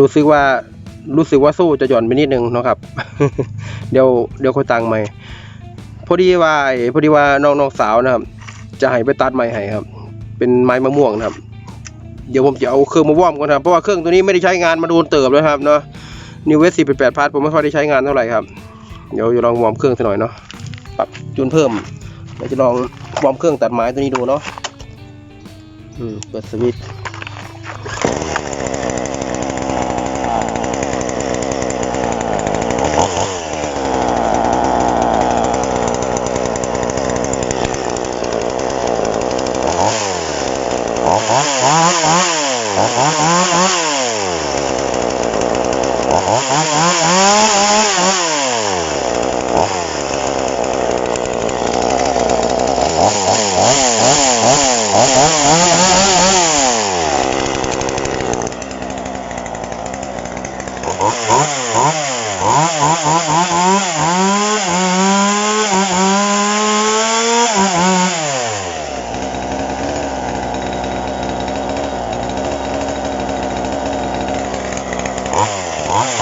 รู้สึกว่ารู้สึกว่าสู้จะหย่อนไปนิดนึงเนาะครับ เดี๋ยวเดี๋ยวค่อยตังใหม่พอดีว่าพอดีว่าน้องน้องสาวนะครับ จะให้ไปตัดไม้ให้ครับ เป็นไม้มะม่วงนะครับ เดี๋ยวผมจะเอาเครื่องมาวอมก่อนครับเพราะว่าเครื่องตัวนี้ไม่ได้ใช้งานมาโดนเติบแล้วครับเนาะนิวเวสสี่แปดพาร์ทผมไม่ค่อยได้ใช้งานเท่าไหร่ครับ เดี๋ยวจะลองวอร์มเครื่องสักหน่อยเนาะปรับจูนเพิ่มเดี๋ยวจะลองวอร์มเครื่องตัดไม้ตัวนี้ดูเนาะอืมเปิดสวิตช์ เ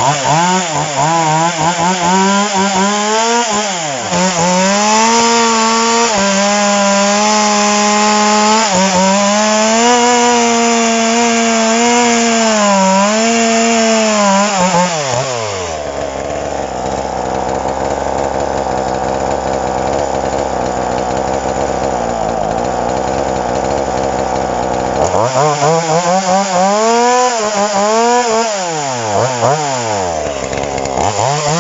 oh, oh, oh, oh. Oh,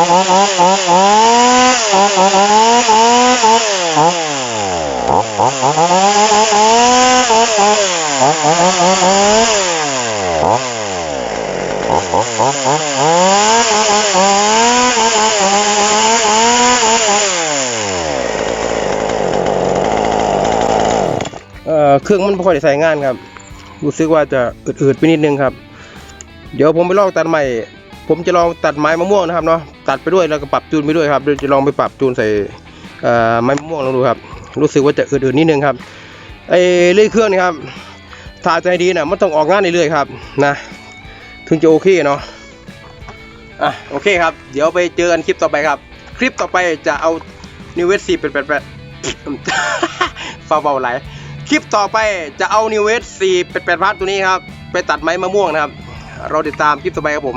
เครื่องมันไม่ค่อยใช้งานครับ รู้สึกว่าจะอืดๆไปนิดนึงครับ เดี๋ยวผมไปลองตัดใหม่ ผมจะลองตัดไม้มะม่วงนะครับเนาะตัดไปด้วยแล้วก็ปรับจูนไปด้วยครับเดี๋ยวจะลองไปปรับจูนใส่ไม้มะม่วงลองดูครับ รู้สึกว่าจะอืดๆนิดนึงครับไอ้เลื่อยเครื่องนี่ครับถ้าใจดีนะมันต้องออกงานเรื่อยๆครับนะถึงจะโอเคเนาะอะโอเคครับ เดี๋ยวไปเจอกันคลิปต่อไปครับ คลิปต่อไปจะเอา New w e s 4เป็นแปดแปดฟาเบาไหลคลิปต่อไปจะเอา New w e s 4เป็นแปดพาร์ทตัวนี้ครับ ไปตัดไม้มะม่วงนะครับ เราติดตามคลิปต่อไปครับผม